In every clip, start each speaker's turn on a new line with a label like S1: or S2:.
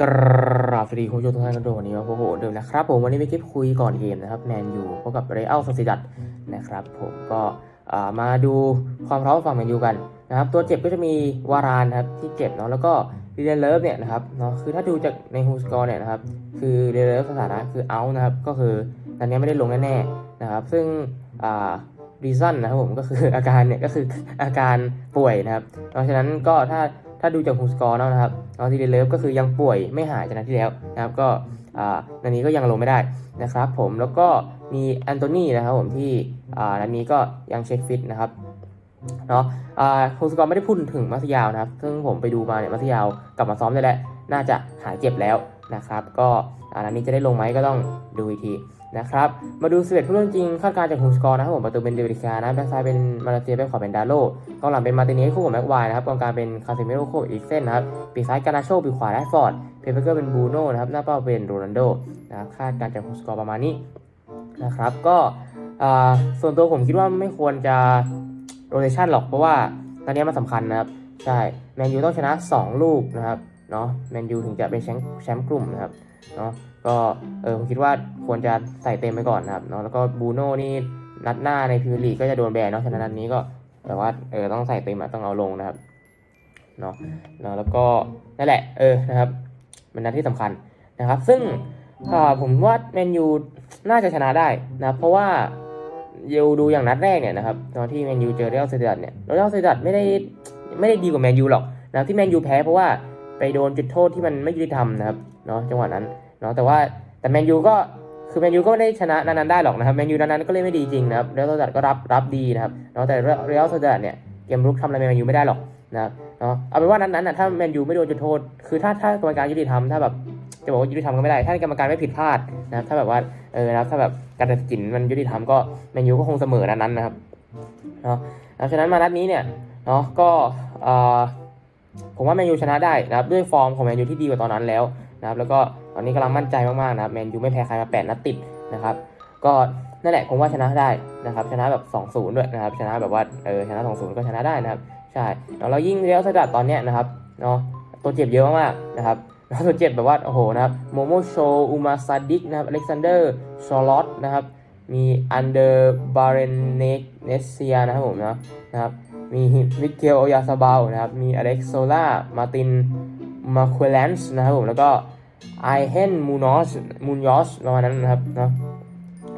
S1: กราบสวัสดีคุณผู้ชมทุกท่านกันด้วยวันนี้ว่าโอ้โหเดิมนะครับผมวันนี้เป็นคลิปคุยก่อนเกมนะครับแมนยูพบกับเรอัลโซซิดัดนะครับผมก็อ่ามาดูความพร้อมฝั่งแมนยูกันนะครับตัวเจ็บก็จะมีวารานครับที่เจ็บเนาะแล้วก็ดีเดนเลิฟเนี่ยนะครับเนาะคือถ้าดูจากในฮูสกอร์เนี่ยนะครับคือดีเดนเลิฟสถานะคือเอานะครับก็คือตอนนี้ไม่ได้ลงแน่ๆนะครับซึ่งอ่ารีซันนะครับผมก็คืออาการเนี่ยก็คืออาการป่วยนะครับเพราะฉะนั้นก็ถ้า ถ้าดูจากฮูสกอร์นะครับเอาทีเดเลิฟก็คือยังป่วยไม่หายจากนัดที่แล้วนะครับก็อ่านันนี้ก็ยังลงไม่ได้นะครับผมแล้วก็มีแอนโทนีนะครับผมที่อ่านันนี้ก็ยังเช็คฟิตนะครับเนาะอ่าฮูสกอร์ไม่ได้พูดถึงมัสยาวนะครับ ซึ่งผมไปดูมาเนี่ยมัสยาวกลับมาซ้อมได้แล้วน่าจะหายเจ็บแล้ว นะครับ ก็อ่านัดนี้จะได้ลงไหมก็ต้องดูอีกทีนะครับ มาดู11ผู้เล่นจริงคาดการจากฮูสกอร์นะครับผมประตูเป็นเดวิดคานะแบ็คซ้ายเป็นมาเลเซียแบ็คขวาเป็นดาโลกองหลังเป็นมาติเนสคู่กับแม็กไวร์นะครับกองกลางเป็นคาเซมิโร่คู่กับอีกเซนนะครับปีกซ้ายกานาโชปีกขวาแรดฟอร์ดเพเปอร์เกอร์เป็นบูโน่นะครับหน้าเป้าเป็นโรนัลโดนะครับคาดการจากสกอร์ประมาณนี้นะครับก็ส่วนตัวผมคิดว่าไม่ควรจะโรเ t ชันหรอกเพราะว่าตอนนี้มันสำคัญนะครับ ใช่ แมนยูต้องชนะ 2 ลูกนะครับ เนาะแมนยูถึงจะเป็นแชมป์แชมป์กลุ่มนะครับเนาะก็เออผมคิดว่าควรจะใส่เต็มไปก่อนนะครับเนาะแล้วก็บรูโน่นี่นัดหน้าในพรีเมียร์ลีกก็จะโดนแบนเนาะฉะนั้นนัดนี้ก็แต่ว่าเออต้องใส่เต็มอะต้องเอาลงนะครับเนาะเนาะแล้วก็นั่นแหละเออนะครับเป็นนัดที่สำคัญนะครับ ซึ่งอ่าผมว่าแมนยูน่าจะชนะได้นะครับเพราะว่าเยูดูอย่างนัดแรกเนี่ยนะครับตอนที่แมนยูเจอเรอัลเซดัดเนี่ยเรอัลเซดัดไม่ได้ไม่ได้ดีกว่าแมนยูหรอกนะครับที่แมนยูแพ้เพราะว่า ไปโดนจุดโทษที่มันไม่ยุติธรรมนะครับเนาะจังหวะนั้นเนาะแต่ว่าแต่แมนยูก็คือแมนยูก็ไม่ได้ชนะนัดนั้นได้หรอกนะครับแมนยูนัดนั้นก็เล่นไม่ดีจริงนะครับเรอัลซดัดก็รับรับดีนะครับเนาะแต่เรอัลโซเดดเนี่ยเกมรุกทำอะไรแมนยูไม่ได้หรอกนะครับเนาะเอาเป็นว่านั้นนั้นนะถ้าแมนยูไม่โดนจุดโทษ คือถ้าถ้ากรรมการยุติธรรมถ้าแบบจะบอกว่ายุติธรรมก็ไม่ได้ ถ้ากรรมการไม่ผิดพลาดนะครับถ้าแบบว่าเออนะครับถ้าแบบการตัดสินมันยุติธรรมก็แมนยูก็คงเสมอนัดนั้นนะครับเนาะแล้วฉะนั้นมานัดนี้เนี่ยเนาะก็เอ่อ ผมว่าแมนยูชนะได้นะครับด้วยฟอร์มของแมนยูที่ดีกว่าตอนนั้นแล้วนะครับแล้วก็ตอนนี้กำลังมั่นใจมากๆนะครับแมนยูไม่แพ้ใครมาแปดนัดติดนะครับก็นั่นแหละผมว่าชนะได้นะครับชนะแบบ 2-0 ด้วยนะครับชนะแบบว่าเออชนะ 2-0 ก็ชนะได้นะครับใช่แล้วเรายิ่งเรียลสดัดตอนเนี้ยนะครับเนาะตัวเจ็บเยอะมากๆนะครับแล้วตัวเจ็บแบบว่าโอ้โหนะครับโมโมโชอุมาซาดิกนะครับอเล็กซานเดอร์ชอลอตนะครับมีอันเดอร์บาเรนเนเนเซียนะครับผมนะนะครับ มีมิเกลโอยาซาบาลนะครับ มีอเล็กโซล่า มาติน มาควเลนส์นะครับผม แล้วก็ไอเฮนมูนอสมูนยอสประมาณนั้นนะครับเนาะ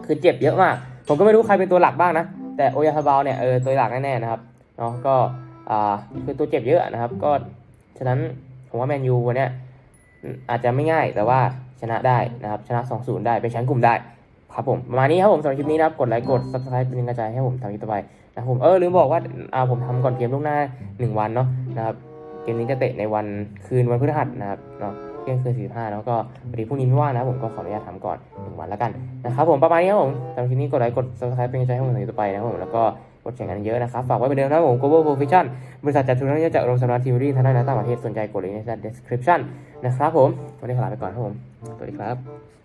S1: คือเจ็บเยอะมาก ผมก็ไม่รู้ใครเป็นตัวหลักบ้างนะ แต่โอยาซาบาลเนี่ยเออตัวหลักแน่ๆนะครับ เนาะ ก็อ่าคือตัวเจ็บเยอะนะครับ ก็ฉะนั้นผมว่าแมนยูวันเนี้ยอาจจะไม่ง่ายแต่ว่าชนะได้นะครับ ชนะ 2-0 ได้เป็นแชมป์กลุ่มได้ ครับผมประมาณนี้ครับผมสำหรับคลิปนี้นะครับกดไลค์กด subscribe เป็นกำลังใจให้ผมทำคลิปต่อไปนะครับผมเออลืมบอกว่าอ่าผมทำก่อนเกมล่วงหน้า 1 วันเนาะนะครับเกมนี้จะเตะในวันคืนวันพฤหัสนะครับเนาะเที่ยงคืนสี่ห้าแล้วก็พอดีพรุ่งนี้ไม่ว่างนะครับผมก็ขออนุญาตทำก่อนหนึ่งวันแล้วกันนะครับผมประมาณนี้ครับผมสำหรับคลิปนี้กดไลค์กด subscribe เป็นกำลังใจให้ผมในต่อไปนะครับผมแล้วก็กดแข่งกันเยอะนะครับ ฝากไว้เหมือนเดิมนะครับผม Global Profession บริษัทจัดทุนนักจากโรงสำนักทีวีทางด้านต่างประเทศสนใจกดลิงก์ใน description นะครับผม วันนี้ขอลาไปก่อนครับผม สวัสดีครับ